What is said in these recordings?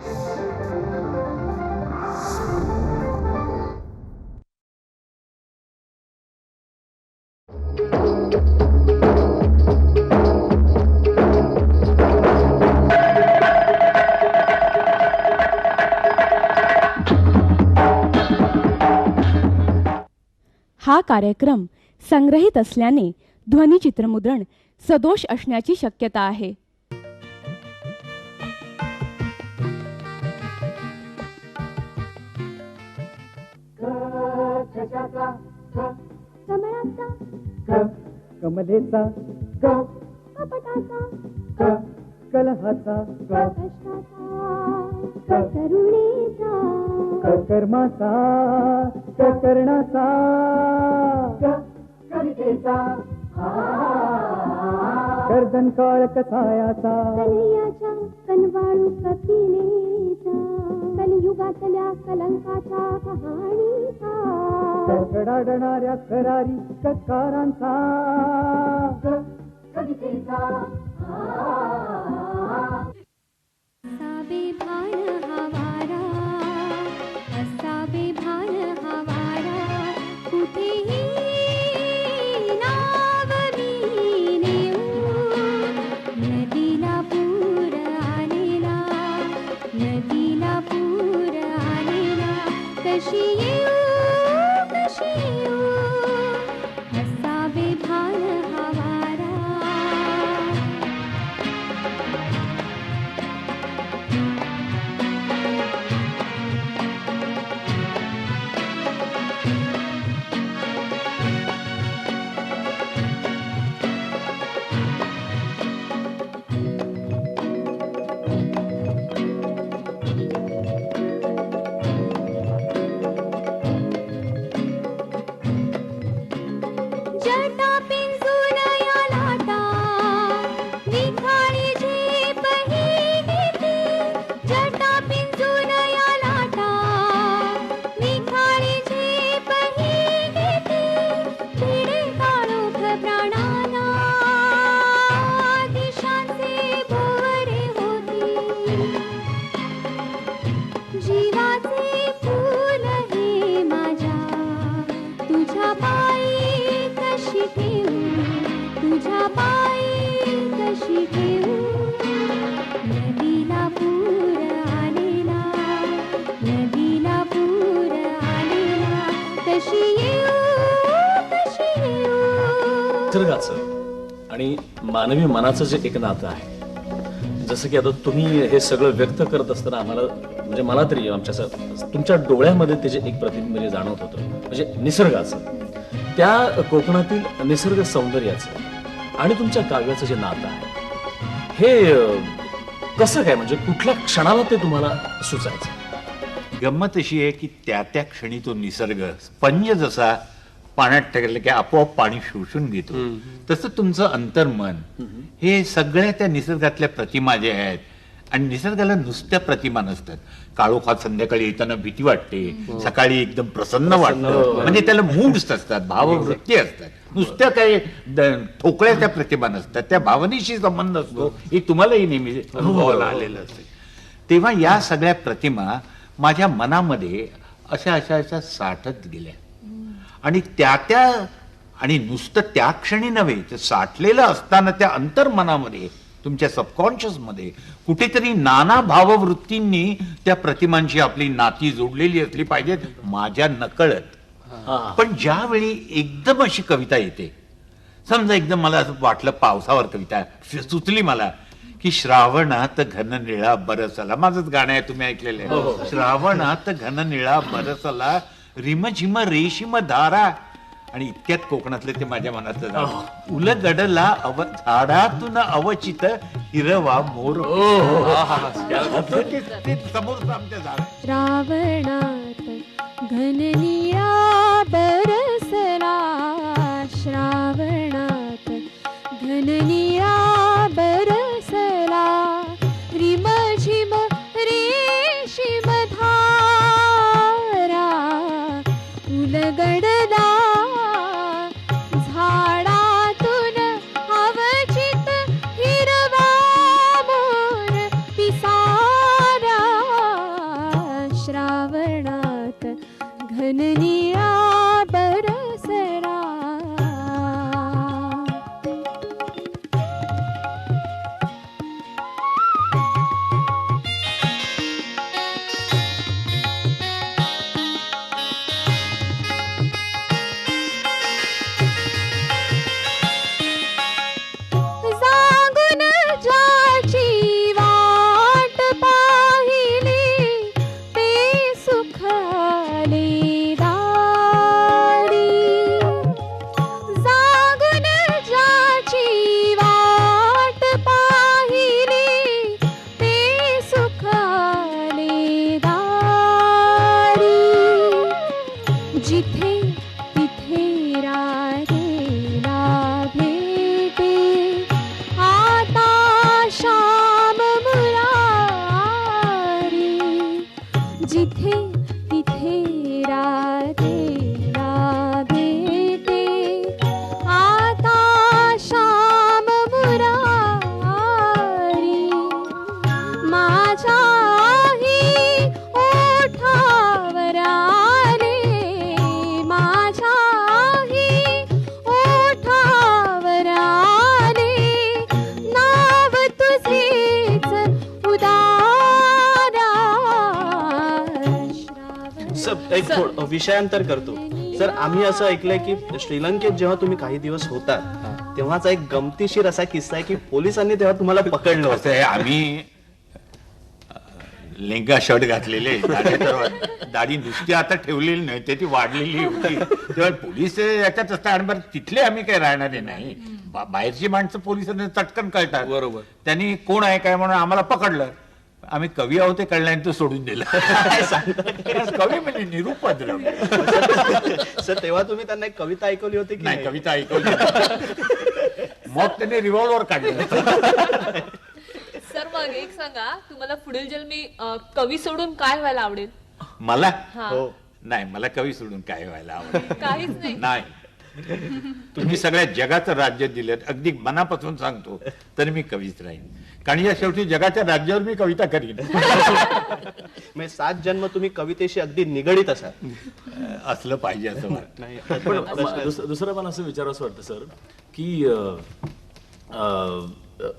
हा कार्यक्रम संग्रहित असल्याने ध्वनिचित्रमुद्रण सदोष असण्याची शक्यता आहे. क कमलेचा क कपटाचा क कलहाचा क क क कर्माचा क कर्णाचा क कवितेचा. गर्दन काळ कन्हैयाच्या कनवाळू कपिलेचा कलियुगातल्या कलंकाच्या कहाणीचा. कडकडणाऱ्या करारी ककारांचा क कवितेचा. भान हवारा कशी येऊ मानवी मनाचं जे एक नातं आहे जसं की आता तुम्ही हे सगळं व्यक्त करत असताना आम्हाला म्हणजे मला तरी आमच्या तुमच्या डोळ्यामध्ये त्याचे एक प्रतिबिंब म्हणजे जाणवत होतं म्हणजे निसर्गाचं. त्या कोकणातील निसर्ग सौंदर्याचं आणि तुमच्या काव्याचं जे नातं आहे हे कसं काय म्हणजे कुठल्या क्षणाला ते तुम्हाला सुचायचं? गंमत अशी आहे की त्या त्या क्षणी तो निसर्ग स्पंज जसा पाण्यात टाकलं की आपोआप पाणी शोषून घेतो. तसं तुमचं अंतर्मन हे सगळ्या त्या निसर्गातल्या प्रतिमा ज्या आहेत आणि निसर्गाला नुसत्या प्रतिमा नसतात. काळोखात संध्याकाळी येताना भीती वाटते सकाळी एकदम प्रसन्न वाटतं. म्हणजे त्याला मूड्स असतात भाववृत्ती असतात. नुसत्या काही ठोकळ्या त्या प्रतिमा नसतात. त्या भावनेशी संबंध असतो. हे तुम्हालाही नेहमी अनुभवाला आलेलं असते. तेव्हा या सगळ्या प्रतिमा माझ्या मनामध्ये अशा अशा अशा साठत गेल्या. आणि त्या त्या आणि नुसतं त्या क्षणी नव्हे तर साठलेलं असताना त्या अंतर्मनामध्ये तुमच्या सबकॉन्शियसमध्ये कुठेतरी नाना भाववृत्तींनी त्या प्रतिमांची आपली नाती जोडलेली असली पाहिजेत माझ्या नकळत. पण ज्यावेळी एकदम अशी कविता येते समजा एकदम मला असं वाटलं पावसावर कविता सुचली मला की श्रावणात घन निळा बरसला माझंच गाणं आहे तुम्ही ऐकलेलं आहे. श्रावणात घन निळा बरसला रिमझिम रेशीम धारा. आणि इतक्यात कोकणातले ते माझ्या मनातलं झालं. उलगडला अव झाडातून अवचित हिरवा मोर. ते- ते समोरचं आमच्या झाड श्रावणात घननिया बरसला. श्रावणात घननिया बरसला. एक विषयांतर करतो. सर आम्ही असं ऐकलंय की श्रीलंकेत जेव्हा तुम्ही काही दिवस होतात तेव्हाचा एक गमतीशीर असा किस्सा आहे की पोलिसांनी तेव्हा तुम्हाला पकडलं होतं. आम्ही लेंगा शर्ट घातलेले. दाढी नुसती आता ठेवलेली नाही ते ती वाढलेली होती. तेव्हा पोलीस याच्यात असतात आणि बरं तिथले आम्ही काही राहणारे नाही. बाहेरची माणसं पोलिसांना चटकन कळतात. बरोबर. त्यांनी कोण आहे काय म्हणून आम्हाला पकडलं. आम्ही कवी आहोत ते कळल्याने तो सोडून दिलं. कवी म्हणजे निरुपद्र सर तेव्हा तुम्ही त्यांना एक कविता ऐकवली होती की नाही नाही? कविता ऐकवली मग त्याने रिव्हॉल्वर काढलं. सर मग एक सांगा तुम्हाला पुढील जन्मी कवी सोडून काय व्हायला आवडेल? मला? हा. हो. नाही मला कवी सोडून काय व्हायला आवडेल? काहीच नाही. नाही. तुम्ही सगळ्या जगाचं राज्य दिलं अगदी मनापासून सांगतो तर मी कवीच राहीन. कारण या शेवटी जगाच्या राज्यावर मी कविता करीन. म्हणजे सात जन्म तुम्ही कवितेशी अगदी निगडीत असाल. असलं पाहिजे असं वाटतं. नाही पण म- दुस- दुसरं मला असं विचारावंसं वाटतं सर की अं, अं,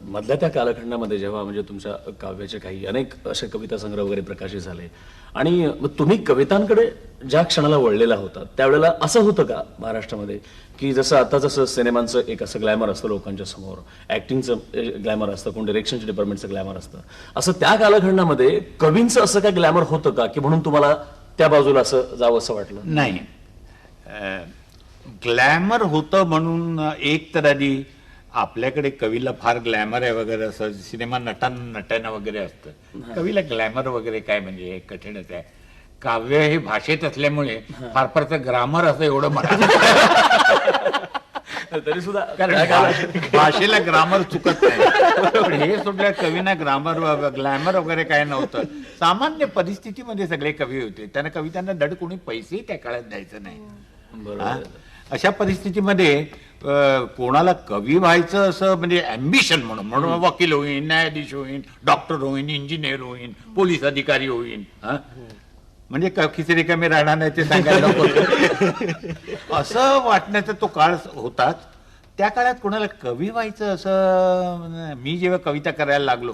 मधल्या त्या कालखंडामध्ये जेव्हा म्हणजे तुमच्या काव्याचे काही अनेक असे कविता संग्रह वगैरे प्रकाशित झाले आणि मग तुम्ही कवितांकडे ज्या क्षणाला वळलेला होता त्यावेळेला असं होतं का महाराष्ट्रामध्ये? की जसं आता जसं सिनेमांचं एक असं ग्लॅमर असतं लोकांच्या समोर ऍक्टिंगचं ग्लॅमर असतं कोण डिरेक्शनच्या डिपार्टमेंटचं ग्लॅमर असतं. असं त्या कालखंडामध्ये कवींचं असं काय ग्लॅमर होतं का? की म्हणून तुम्हाला त्या बाजूला असं जावं असं वाटलं? नाही. ग्लॅमर होतं म्हणून एक तर आधी आपल्याकडे कवीला फार ग्लॅमर आहे वगैरे असं सिनेमा नटांना नट्यानं वगैरे असतं. कवीला ग्लॅमर वगैरे काय म्हणजे हे कठीणच आहे. काव्य हे भाषेत असल्यामुळे फार फार तर ग्रामर असं एवढं म्हणा तरी सुद्धा कारण भाषेला ग्रामर चुकत नाही. पण हे सोडल्या कवीना ग्रामर ग्लॅमर वगैरे काय नव्हतं. सामान्य परिस्थितीमध्ये सगळे कवी होते. त्यांना कवितांना धड कोणी पैसेही त्या काळात द्यायचं नाही? अशा परिस्थितीमध्ये कोणाला कवी व्हायचं असं म्हणजे अम्बिशन म्हणून म्हणून वकील होईन न्यायाधीश होईन डॉक्टर होईन इंजिनियर होईन पोलीस अधिकारी होईन हा? म्हणजे क- खिसे रिकामे राहणार नाही ते सांगायला नको. असं वाटण्याचा तो काळ होताच. त्या काळात कोणाला कवी व्हायचं असं मी जेव्हा कविता करायला लागलो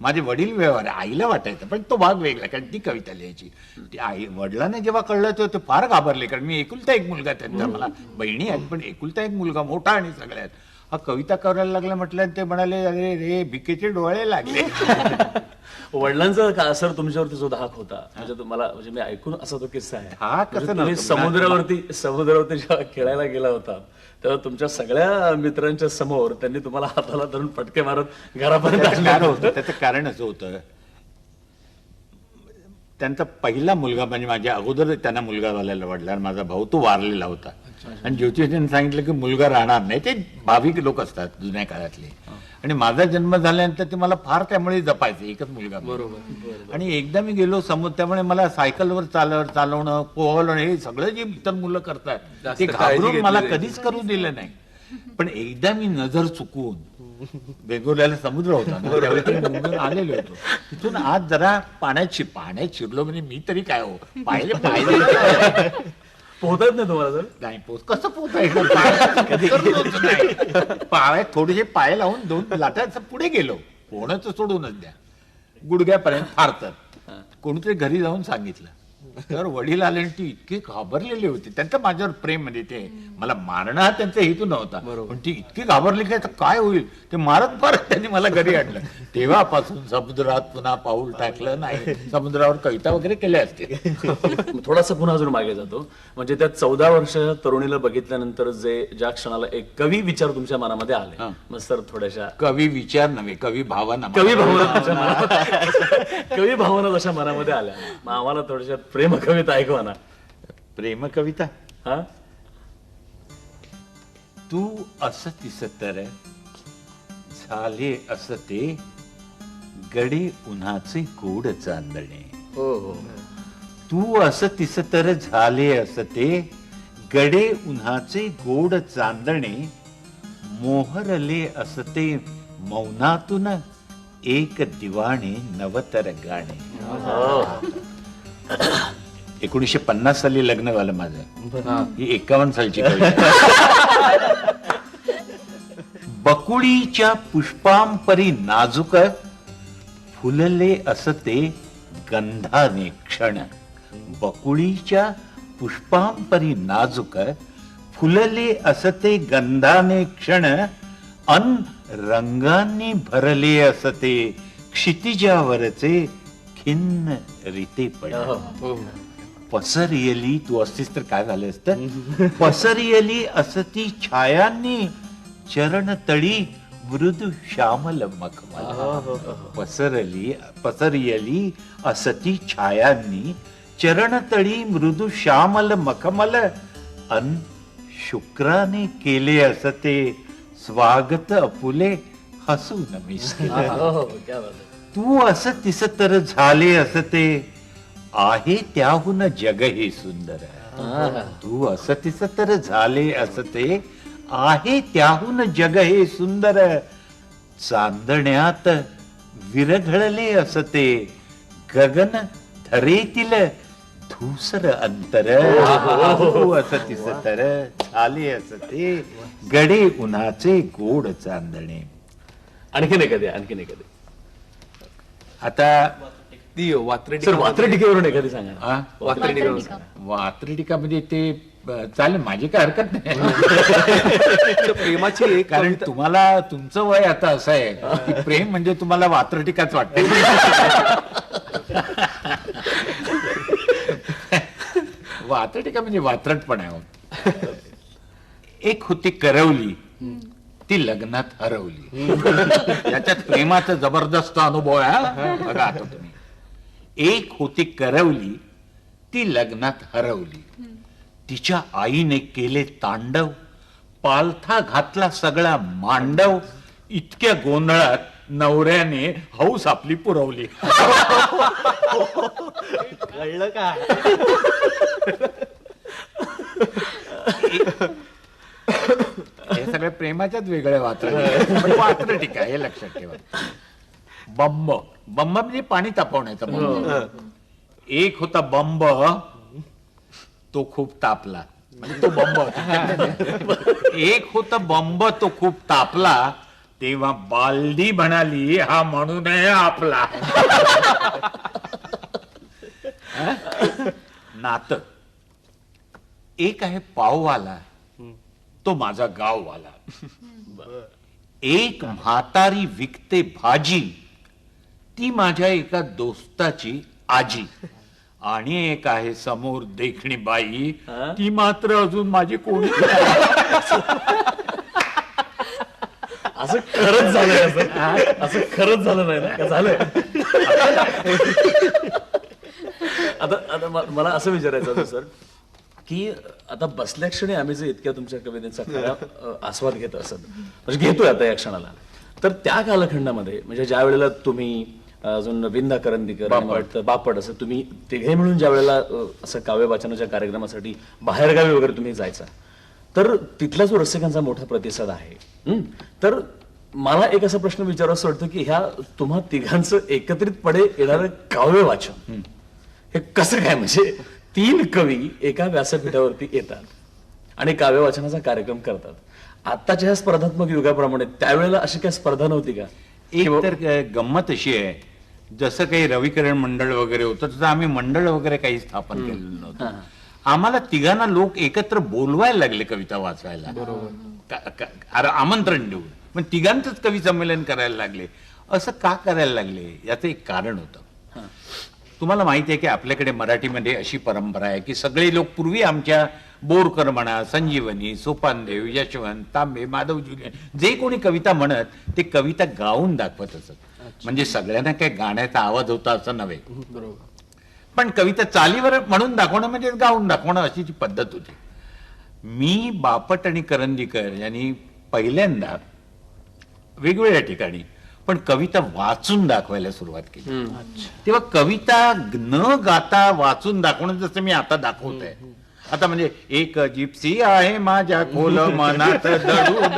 माझे वडील व्यवहार आईला वाटायचं पण तो भाग वेगळा कारण ती कविता लिहायची. ती आई वडिलांना जेव्हा कळलं तेव्हा ते फार घाबरले कारण मी एकुलता एक मुलगा त्यांचा मला बहिणी आहेत पण एकुलता एक मुलगा मोठा आणि सगळ्यात. हा कविता करायला लागला म्हटलं ते म्हणाले अरे रे भिकेचे डोळे लागले. वडिलांचा का असर तुमच्यावरती जो धाक होता? म्हणजे तुम्हाला म्हणजे मी ऐकून असा तो किस्सा आहे. धाक म्हणजे कसं तुम्ही नव्हतं. समुद्रावरती समुद्रावरती जेव्हा खेळायला गेला होता तेव्हा तुमच्या सगळ्या मित्रांच्या समोर त्यांनी तुम्हाला हाताला धरून फटके मारत घरापर्यंत त्याचं आणलं कारण होतं त्याचं कारण असं होतं. त्यांचा पहिला मुलगा म्हणजे माझ्या अगोदर त्यांना मुलगा झालेला वडिलांना माझा भाऊ तो वारलेला होता. आणि ज्योतिषांनी सांगितलं की मुलगा राहणार नाही. ते भाविक लोक असतात जुन्या काळातले. आणि माझा जन्म झाल्यानंतर ते मला फार त्यामुळे जपायचे एकच मुलगा बरोबर आणि एकदा मी गेलो समोर त्यामुळे मला सायकलवर चालव चालवणं पोहणं हे सगळं जे इतर मुलं करतात ते घाबरून मला कधीच करू दिलं नाही. पण एकदा मी नजर चुकवून वेगवेगळ्याला समुद्र होता त्यावेळी आलेलो होतो. तिथून आज जरा पाण्यात शि पाण्यात शिरलो म्हणजे मी तरी काय हो पाहिले पाहिले. पोहतात नाही तुम्हाला सर नाही पोच कसं पायात नाही. पायात थोडेसे पाय लावून दोन लाटाचं पुढे गेलो पोहण्याचं सोडूनच द्या. गुडघ्यापर्यंत फार तर कोणीतरी घरी जाऊन सांगितलं. तर वडील आले आणि ती इतकी घाबरलेली होती. त्यांचं माझ्यावर प्रेम म्हणजे ते. मला मारणं हा त्यांचा हेतू नव्हता. पण ती इतकी घाबरली की काय होईल? ते मारत मारत त्यांनी मला घरी आणलं. तेव्हापासून समुद्रात पुन्हा पाऊल टाकलं नाही. समुद्रावर कविता वगैरे केल्या असतील. थोडासा पुन्हा अजून मागे जातो. म्हणजे त्या चौदा वर्षाच्या तरुणीला बघितल्यानंतर जे ज्या क्षणाला एक कवी विचार तुमच्या मनामध्ये आले. मग सर थोड्याशा कवी विचार नव्हे कवी भावना कवी भावना कवी भावना जशा मनामध्ये आल्या. मग आम्हाला थोड्याशा प्रेम कविता ऐकवा ना प्रेम कविता? हा? तू असं दिसत तर झाले असं ते गडे उन्हाचे गोड चांदणे. हो हो. तू असं तिस तर झाले असते गडे उन्हाचे गोड चांदणे मोहरले असते मौनातून एक दिवाणे नवतर गाणे एकोणीशे पन्नास साली लग्न झालं माझं. ही. एकावन्न सालची कविता. बकुळीच्या पुष्पांपरी नाजूक फुलले असते गंधाने क्षण. बकुळीच्या पुष्पांपरी नाजूक फुलले असते गंधाने क्षण. अन रंगांनी भरले असते क्षितिजावरचे खिन्न रीते पड पसरयली तू असतीस तर काय झालं असतं? पसरयली असती छायांनी चरण तळी मृदू श्यामल मखमल. पसरली पसरयली असती छायांनी चरण तळी मृदू श्यामल मखमल. अन शुक्राने केले असते स्वागत अपुले हसून मिस तू असं तिस तर झाले असते आहे त्याहून जग हे सुंदर. तू असं तिस तर झाले असते आहे त्याहून जग हे सुंदर. चांदण्यात विरघळले असते गगन धरेतील धूसर अंतर. असं तिस तर झाले असते गडे उन्हाचे गोड चांदणे. आणखीन एखादी आणखीन एखादी. आता ती वात्रटी सर वात्रटिकेवरून एखादी सांगा. वात्रटिका म्हणजे ते अ, चालेल माझी काय हरकत नाही. प्रेमाची एक कारण तुम्हाला तुमचं वय आता असं आहे की प्रेम म्हणजे तुम्हाला वात्रटिकाच वाटते. वात्रटिका म्हणजे वात्रटपण आहे हो. एक होती करवली ती लग्नात हरवली. याच्यात प्रेमाचा जबरदस्त अनुभव आहे हा. बघा आता तुम्ही. एक होती करवली ती लग्नात हरवली. तिच्या आईने केले तांडव पालथा घातला सगळा मांडव इतक्या गोंधळात नवऱ्याने हौस आपली पुरवली. कळलं का? हे सगळे प्रेमाच्याच वेगळ्या वात्र वात्र टीका हे लक्षात ठेवा. बंब. बंब म्हणजे पाणी तापवण्याचा बंब एक होता बंब तो खूप तापला. म्हणजे तो बंब. एक होता बंब तो खूप तापला. तेव्हा बालदी म्हणाली हा म्हणून आहे आपला. नात. एक आहे पाववाला तो माझा गाववाला. एक म्हातारी विकते भाजी ती माझ्या एका दोस्ताची आजी. आणि एक आहे समोर देखणी बाई. ती मात्र अजून माझी कोणी असं खरंच झालंय असं. असं खरंच झालं नाही ना? का झालंय? आता आता म- मला असं विचारायचं होतं सर की आता बसल्या क्षणी आम्ही जे इतक्या तुमच्या कवितेचा खरा अ, आस्वाद घेत असत म्हणजे घेतोय आता या क्षणाला. तर त्या कालखंडामध्ये म्हणजे ज्या वेळेला तुम्ही अजून विंदा करंदीकर वाटतं बापट. असं तुम्ही तिघे मिळून ज्या वेळेला असं काव्य वाचनाच्या कार्यक्रमासाठी बाहेरगावी वगैरे तुम्ही जायचा. तर तिथला जो रसिकांचा मोठा प्रतिसाद आहे. हं? तर मला एक असा प्रश्न विचारावं वाटतं की ह्या तुम्हा तिघांचं एकत्रितपणे येणारं काव्य वाचन हे. कसं काय? म्हणजे तीन कवी एका व्यासपीठावरती येतात आणि काव्य वाचनाचा कार्यक्रम करतात. आत्ताच्या ह्या स्पर्धात्मक युगाप्रमाणे त्यावेळेला अशी काय स्पर्धा नव्हती का? एक तर गंमत अशी आहे जसं काही रविकरण मंडळ वगैरे होतं तसं आम्ही मंडळ वगैरे काही स्थापन केलेलं नव्हतं. आम्हाला तिघांना लोक एकत्र बोलवायला लागले कविता वाचायला. का- का- अरे आमंत्रण देऊन. पण तिघांचंच कवी संमेलन करायला लागले. असं का करायला लागले? याचं एक कारण होतं. तुम्हाला माहिती आहे की आपल्याकडे मराठीमध्ये अशी परंपरा आहे की सगळे लोक पूर्वी आमच्या बोरकर म्हणा संजीवनी सोपानदेव यशवंत तांबे माधव जुले जे कोणी कविता म्हणत ते कविता गाऊन दाखवत असत. म्हणजे सगळ्यांना काही गाण्याचा आवाज होता असं नव्हे. पण कविता चालीवर म्हणून दाखवणं म्हणजे गाऊन दाखवणं अशी ती पद्धत होती. मी बापट आणि करंदीकर यांनी पहिल्यांदा वेगवेगळ्या ठिकाणी पण कविता वाचून दाखवायला सुरुवात केली. तेव्हा कविता न गाता वाचून दाखवणं जसं मी आता दाखवत आहे आता म्हणजे एक जिप्सी आहे माझ्या खोल मनात दडून.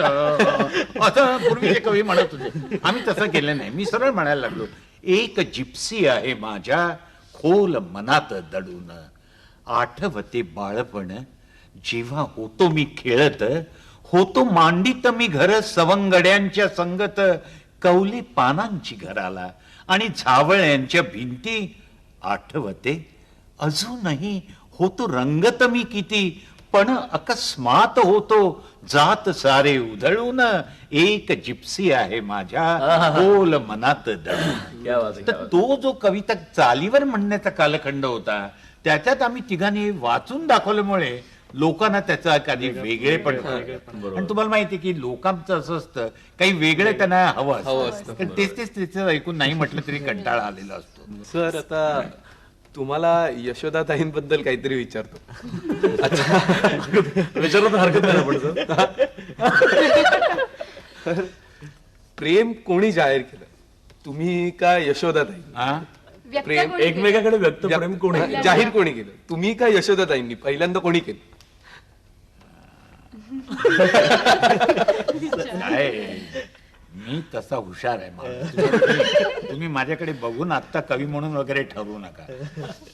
असं पूर्वीचे कवी म्हणत होते. आम्ही तसं केलं नाही. मी सरळ म्हणायला लागलो एक जिप्सी आहे माझ्या खोल मनात दडून. आठवते बाळपण जेव्हा होतो मी खेळत होतो मांडीत मी घर सवंगड्यांच्या संगत कौली पानांची घराला आणि झावळ्यांच्या भिंती. आठवते अजूनही होतो रंगत मी किती पण अकस्मात होतो जात सारे उधळून एक जिप्सी आहे माझ्या खोल मनात क्या तर. तो जो कविता चालीवर म्हणण्याचा कालखंड होता त्याच्यात आम्ही तिघांनी वाचून दाखवल्यामुळे लोकांना त्याचा एखादी वेगळे पण आणि तुम्हाला माहिती आहे की लोकांचं असं असतं काही वेगळे त्यांना हवं हवं असतं तेच तेच त्याचं ऐकून नाही म्हटलं तरी कंटाळा आलेला असतो. सर आता तुम्हाला यशोदा ताईंबद्दल काहीतरी विचारतो. विचारलं तर हरकत नाही ना पण सर. प्रेम कोणी जाहीर केलं? तुम्ही का यशोदा ताई हा? प्रेम एकमेकाकडे व्यक्त प्रेम कोणी? जाहीर कोणी केलं? तुम्ही का यशोदा ताईंनी पहिल्यांदा कोणी केलं? मी तसा हुशार आहे माणूस. तुम्ही- तुम्ही माझ्याकडे बघून आता कवी म्हणून वगैरे ठरवू नका.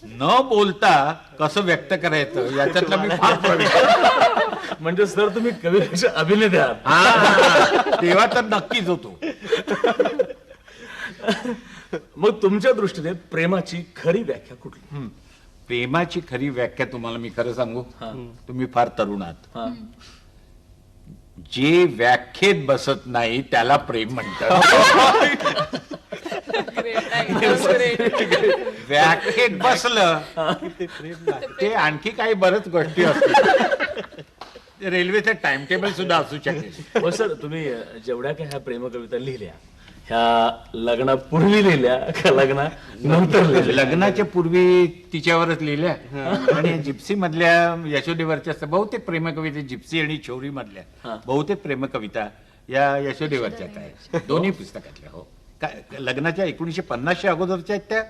न बोलता कसं व्यक्त करायचं याच्यातला मी फार प्रवीण आहे. म्हणजे सर तुम्ही कवीपेक्षा अभिनेते आहात. हा, तेव्हा तर नक्कीच होतो. मग तुमच्या दृष्टीने प्रेमाची खरी व्याख्या कुठली. प्रेमाची खरी व्याख्या तुम्हाला मी खरं सांगू? तुम्ही फार तरुण आहात. जे व्याख्येत बसत नाही त्याला प्रेम म्हणतात. व्याख्येत बसलं ते आणखी काही बरच गोष्टी असतात रेल्वेचं टाइम टेबल सुद्धा असू शकेल. हो सर तुम्ही जेवढ्या काही ह्या प्रेम कविता लिहिल्या ह्या लग्नापूर्वी लिहिल्या का लग्ना नंतर लिहिल्या? लग्नाच्या पूर्वी तिच्यावरच लिहिल्या. आणि जिप्सी मधल्या यशोदेवरच्या. बहुतेक प्रेमकविता जिप्सी आणि छोरी मधल्या बहुतेक प्रेमकविता या यशोदेवरच्याच आहेत. दोन्ही पुस्तकातल्या हो. काय लग्नाच्या एकोणीशे पन्नासच्या अगोदरच्या आहेत त्या?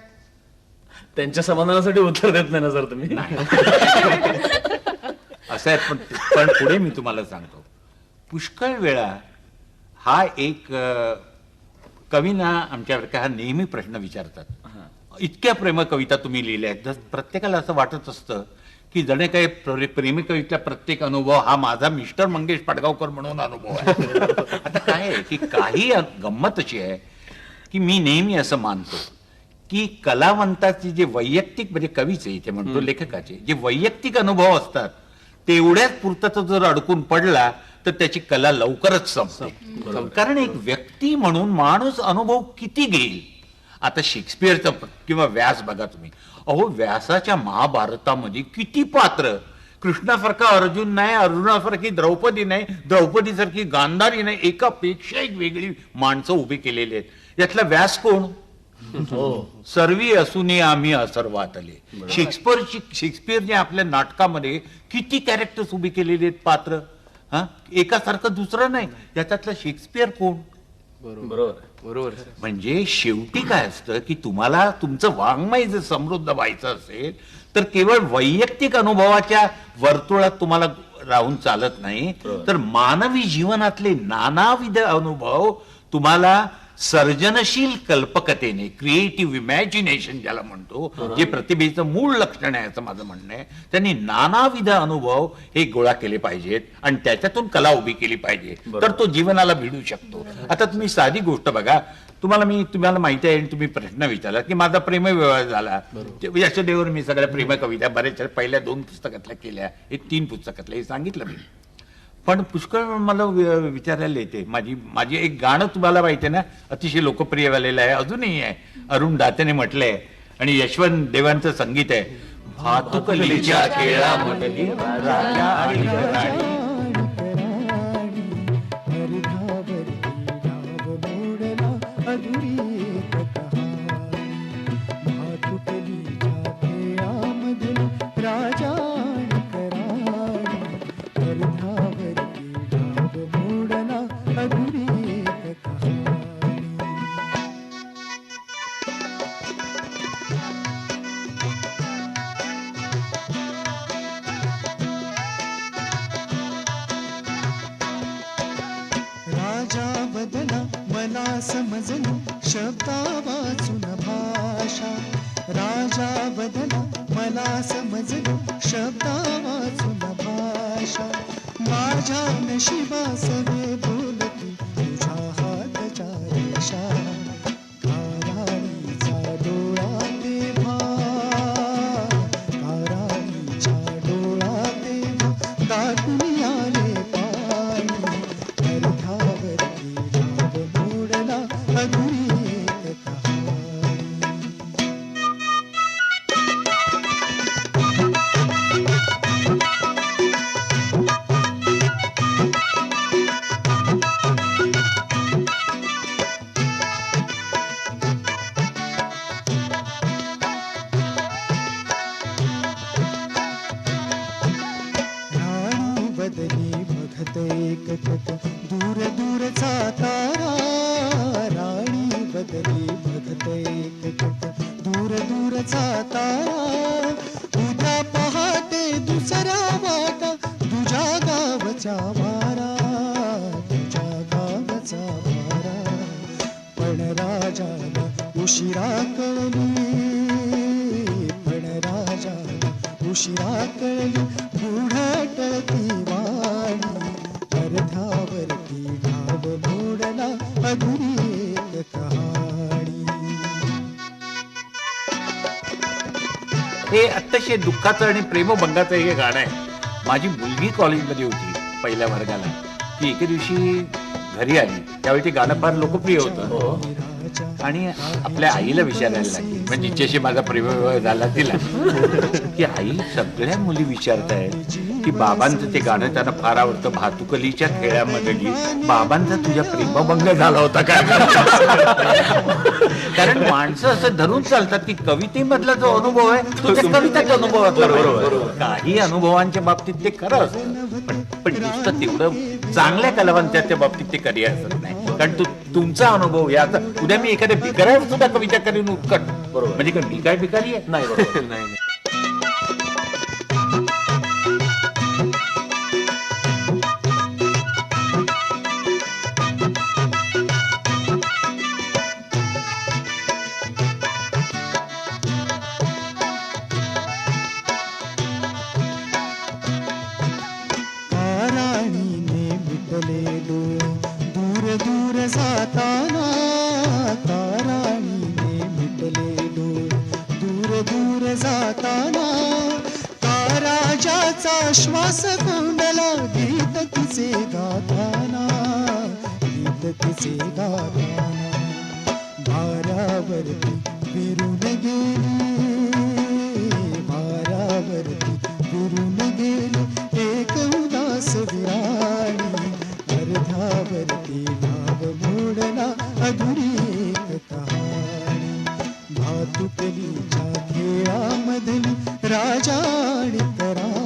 त्यांच्या समाधानासाठी उत्तर देत नाही ना सर तुम्ही? असं आहे पण पण पुढे मी तुम्हाला सांगतो. पुष्कळ वेळा हा एक कवींना आमच्यावर हा नेहमी प्रश्न विचारतात. इतक्या प्रेम कविता तुम्ही लिहिल्या आहेत. जर प्रत्येकाला असं वाटत असतं की जणे काही प्रे- प्रेमी कविता प्रत्येक अनुभव हा माझा मिस्टर मंगेश पाडगावकर म्हणून अनुभव आहे. आता काय आहे की काही गंमत अशी आहे की मी नेहमी असं मानतो की कलावंताचे जे वैयक्तिक म्हणजे कवीचे इथे म्हणतो लेखकाचे जे वैयक्तिक अनुभव असतात तेवढ्याच पुरता तो जर अडकून पडला तर त्याची कला लवकरच संपते. कारण एक व्यक्ती म्हणून माणूस अनुभव किती घेईल? आता शेक्सपियरचा किंवा व्यास बघा तुम्ही. अहो व्यासाच्या महाभारतामध्ये किती पात्र? कृष्णासारखा अर्जुन नाही अर्जुनासारखी द्रौपदी नाही द्रौपदीसारखी गांधारी नाही एकापेक्षा एक वेगळी माणसं उभी केलेली आहेत. यातला व्यास कोण? सर्वी असूनही आम्ही असर्वातले. शेक्सपियरची शेक्सपियरने आपल्या नाटकामध्ये किती कॅरेक्टर्स उभी केलेली आहेत पात्र? हा? एकासारखं दुसरं नाही. याच्यातला शेक्सपियर कोण? बरोबर. बरोबर. सर म्हणजे शेवटी काय असतं की तुम्हाला तुमचं वाङ्मय जर समृद्ध व्हायचं असेल तर केवळ वैयक्तिक अनुभवाच्या वर्तुळात तुम्हाला राहून चालत नाही. तर मानवी जीवनातले नानाविध अनुभव तुम्हाला सर्जनशील कल्पकतेने क्रिएटिव्ह इमॅजिनेशन ज्याला म्हणतो जे प्रतिभेचं मूळ लक्षण आहे असं माझं म्हणणं आहे त्यांनी नानाविध अनुभव हे गोळा केले पाहिजेत आणि त्याच्यातून कला उभी केली पाहिजे तर तो जीवनाला भिडू शकतो. आता तुम्ही साधी गोष्ट बघा तुम्हाला मी तुम्हाला माहिती आहे आणि तुम्ही प्रश्न विचारला की माझा प्रेमविवाह झाला. ते यशोदेवर मी सगळ्या प्रेम कविता बरेच पहिल्या दोन पुस्तकातल्या केल्या हे तीन पुस्तकातल्या हे सांगितलं मी. पण पुष्कळ मला विचारायला येते. माझी माझी एक गाणं तुम्हाला माहिती आहे ना अतिशय लोकप्रिय झालेलं आहे अजूनही आहे. अरुण दातेने म्हटलंय आणि यशवंत देवांचं संगीत आहे. भातुकलीच्या खेळा म्हटली अधुरी समजली शब्दा वाचून भाषा। राजा बदला मला समजली शब्दा वाचून भाषा। माझ्या नशिबा सवे बोलती टळती वाणी अर्धावरती डाव मोडला अधुरी एक कहाणी. हे अतिशय दुःखाचं आणि प्रेमभंगाचं हे गाणं आहे. माझी मुलगी कॉलेजमध्ये होती पहिल्या वर्गाला. ती एके दिवशी घरी आली. त्यावेळी ते गाणं फार लोकप्रिय होतं. आणि आपल्या आईला विचारायला लागली. म्हणजे जिच्याशी माझा प्रेमविवाह झाला तिला. की आई सगळ्या मुली विचारतायत की बाबांचं ते गाणं त्यांना फार आवडतं. भातुकलीच्या खेळामध्ये बाबांचा तुझ्या प्रेमभंग झाला होता का? कारण माणसं असं धरून चालतात की कवितेमधला जो अनुभव आहे तो त्या बरोबर. काही अनुभवांच्या बाबतीत ते खरं असतं. पण पण नुसतं तेवढं चांगल्या कलावंताच्या बाबतीत ते कधी असत नाही. कारण तू तुमचा अनुभव या आता उद्या मी एखाद्या भिकाऱ्यावर सुद्धा कविता करीन उत्कट. बरोबर. म्हणजे काय भिकारी आहे? नाही बरोबर. नाही. गीत तिचे भारावरती विरून गेली. भारावरती विरून गेली. एक उदास विराणी अर्धावरती नाव मोडला अधुरी एक कहाणी. भातुकलीच्या खेळामधली राजा आणि करा